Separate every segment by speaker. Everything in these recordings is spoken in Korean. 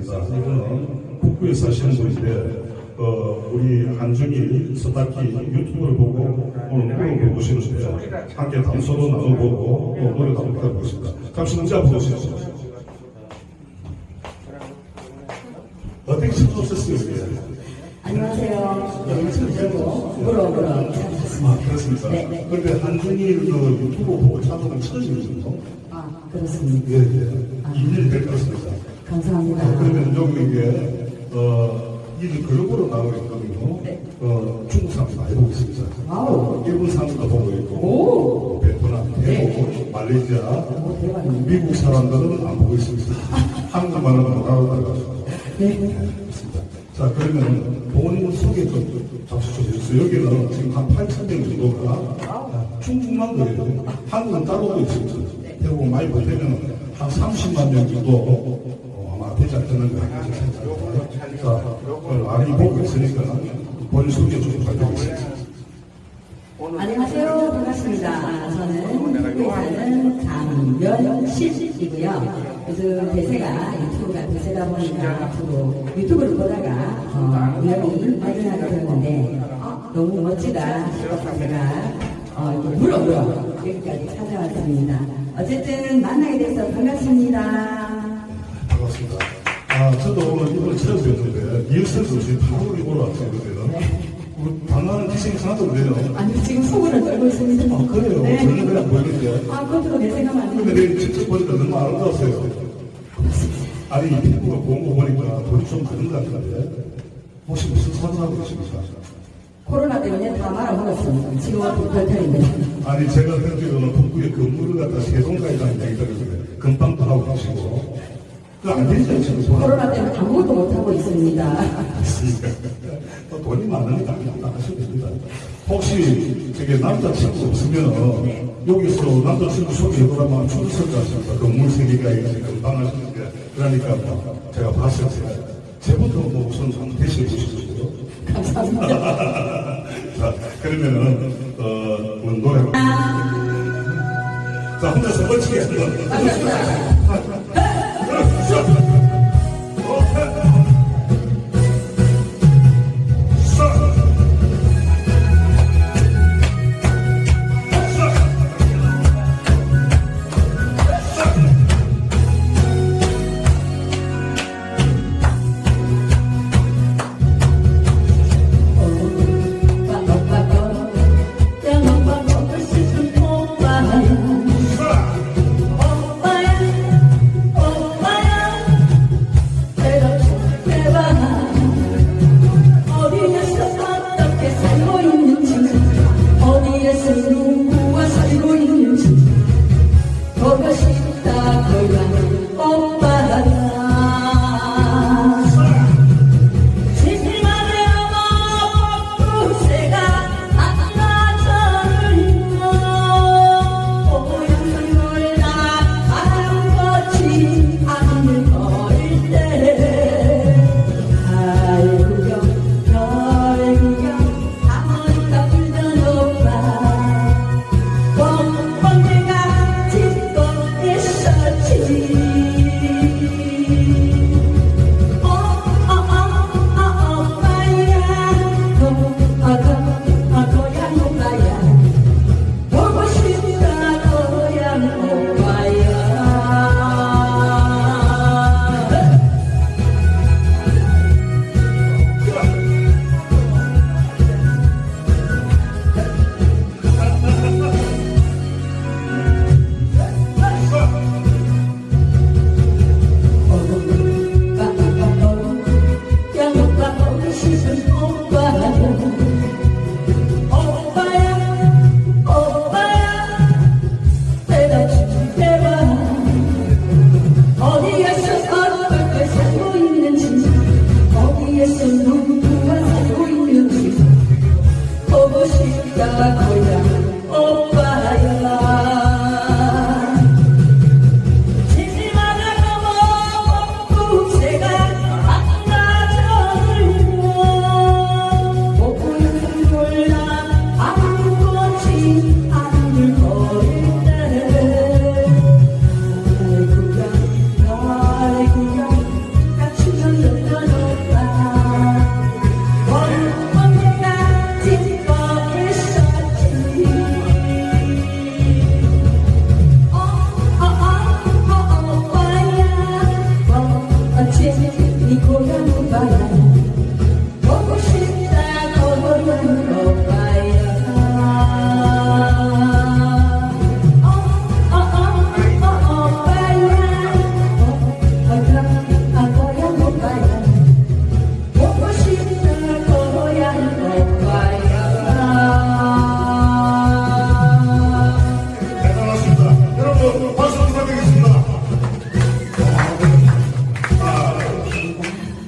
Speaker 1: 드리겠습니다. 이거는 북구에 사시는 분인데 어, 우리 한중일 서다키 유튜브를 보고 오늘 노래 보시는데 함께 담소도 나눠보고 또 노래도 한번 들어보겠습니다. 잠시 문제 앞으로 오시죠. 어떻게 신청하셨어요? 이게?
Speaker 2: 안녕하세요. 네, 저도 물어 물어
Speaker 1: 아, 그렇습니까?
Speaker 2: 네, 네.
Speaker 1: 그런데 한중일 그 유튜브 보고 처음인 정도?
Speaker 2: 아 그렇습니다.
Speaker 1: 예, 예. 2년이 될것 같습니다.
Speaker 2: 감사합니다.
Speaker 1: 아, 그러면 여기 이게, 어, 이들 글로벌로 나오고 있거든요.
Speaker 2: 네.
Speaker 1: 어, 중국 사람도 많이 보고 있습니다.
Speaker 2: 와우.
Speaker 1: 일본 사람도 보고 있고,
Speaker 2: 오.
Speaker 1: 베트남,
Speaker 2: 네.
Speaker 1: 태국, 말레이시아,
Speaker 2: 오, 대박이네.
Speaker 1: 미국 사람들은 안 보고 있습니다. 한국말은 못 알아들어가지고.
Speaker 2: 네.
Speaker 1: 그렇습니다. 자, 그러면 본인 소개 좀 잡수 좀 해주세요. 여기는 지금 한 8천 명 정도가 중국만 그래요. 한국은 따로 있습니다. 태국은 많이 보태면 한 30만 명 정도 어, 되지 않겠는 거 같아요. 자, 오늘 많이 보고 있으니까 소개 좀 부탁드리겠습니다.
Speaker 2: 안녕하세요. 반갑습니다. 아, 저는 한국에 사는 강면실이고요. 요즘 대세가 유튜브가 대세다 보니까 주로 유튜브를 보다가 어, 우연히 발견하게 되었는데 어, 너무 멋지다 제가 어, 이렇게 물어 물어 여기까지 찾아왔습니다. 어쨌든 만나게 돼서 반갑습니다.
Speaker 1: 반갑습니다. 아, 저도 오늘 이번 처음 뵀는데, 리허설도 지금 바로 이보러 왔어요. 우리 방황하는 기생이 하나도 없네요.
Speaker 2: 아니 지금 속으로 떨고 있습니다.
Speaker 1: 아, 그래요?
Speaker 2: 네.
Speaker 1: 전혀 그냥 보이는데.
Speaker 2: 아, 그것도 내 생각 안
Speaker 1: 근데. 내가 직접 보니까 너무 아름다웠어요. 아니, 이 피부가 고운 거 보니까 돈이 좀 드는 것 같은데. 혹시 무슨 사고하고 계십니까?
Speaker 2: 코로나 때문에 다 말아먹었습니다. 지금은 불탈인데.
Speaker 1: 아니, 제가 듣기로는 북구에 건물을 갖다 세동가에다는 얘기가 있는데, 금방도 하고 계시고. 그거 안 되지 않습니까?
Speaker 2: 코로나 때문에 아무것도 못하고 있습니다.
Speaker 1: 또 돈이 많으니까 그냥 하셔도 됩니다. 혹시 저게 남자친구 없으면 여기서 남자친구 소개해보라면 출석 가십니까? 건물 세계가 이제 금방 하시는데 그러니까 뭐 제가 봤을 때 제부터 뭐 우선 한번 대시해 주시죠.
Speaker 2: 감사합니다.
Speaker 1: 자 그러면은 어 오늘 노래 자 혼자서 멋지게 한번
Speaker 2: la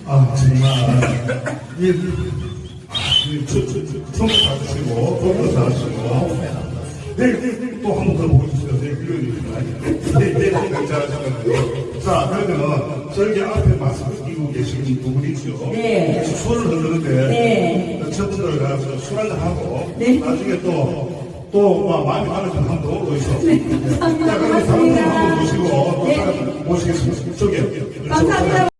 Speaker 2: 아,
Speaker 1: 정말.
Speaker 2: 네.
Speaker 1: 술을 흐르는데.
Speaker 2: 네.
Speaker 1: 저분들 가서 술 한잔하고.
Speaker 2: 네.
Speaker 1: 나중에 또. 또 막 마음이 많은 사람도 오고 자,
Speaker 2: 그러면 사람들 모시고 또 네. 모시겠습니다.
Speaker 1: 저기 감사합니다.